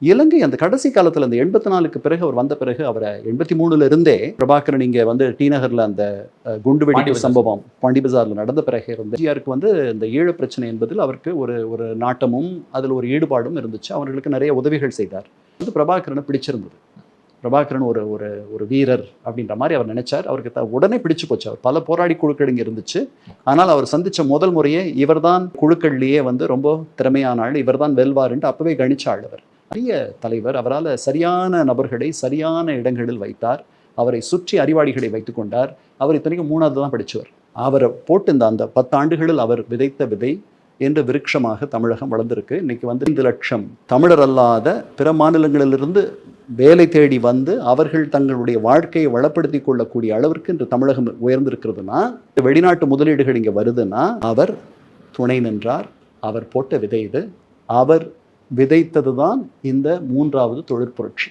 இலங்கை அந்த கடைசி காலத்துல அந்த எண்பத்தி நாலுக்கு பிறகு அவர் வந்த பிறகு அவரை எண்பத்தி மூணுல இருந்தே பிரபாகரன் இங்க வந்து டி நகர்ல அந்த அஹ், குண்டு பாண்டி வெடிப்பு பஜார். சம்பவம் பாண்டி பஜார்ல நடந்த பிறகு இருந்த எம்ஜிஆருக்கு வந்து இந்த ஈழ பிரச்சனை என்பதில் அவருக்கு ஒரு ஒரு நாட்டமும் அதில் ஒரு ஈடுபாடும் இருந்துச்சு. அவர்களுக்கு நிறைய உதவிகள் செய்தார். வந்து பிரபாகரனை பிடிச்சிருந்தது. பிரபாகரன் ஒரு ஒரு ஒரு வீரர் அப்படின்ற மாதிரி அவர் நினைச்சார். அவருக்கு த- உடனே பிடிச்சு போச்சு. அவர் பல போராடி குழுக்கள் இங்கே இருந்துச்சு. ஆனால் அவர் சந்திச்ச முதல் முறையே இவர்தான் குழுக்கள்லேயே வந்து ரொம்ப திறமையான ஆள் இவர்தான் வெல்வாருன்ட்டு அப்பவே கணிச்ச ஆள் அவர். பெரிய தலைவர் அவரால் சரியான நபர்களை சரியான இடங்களில் வைத்தார். அவரை சுற்றி அறிவாளிகளை வைத்துக் கொண்டார். அவர் இத்தனைக்கும் மூணாவது தான் படித்தவர் அவரை போட்டு இந்த அந்த பத்தாண்டுகளில் அவர் விதைத்த விதை என்ற விருட்சமாக தமிழகம் வளர்ந்திருக்கு. இன்னைக்கு வந்து ஐந்து லட்சம் தமிழர் அல்லாத பிற மாநிலங்களிலிருந்து வேலை தேடி வந்து அவர்கள் தங்களுடைய வாழ்க்கையை வளப்படுத்தி கொள்ளக்கூடிய அளவிற்கு இன்று தமிழகம் உயர்ந்திருக்கிறதுனா வெளிநாட்டு முதலீடுகள் இங்கே வருதுன்னா அவர் துணை நின்றார். அவர் போட்ட விதை இது. அவர் விதைத்தது தான் இந்த மூன்றாவது தொழிற்புரட்சி.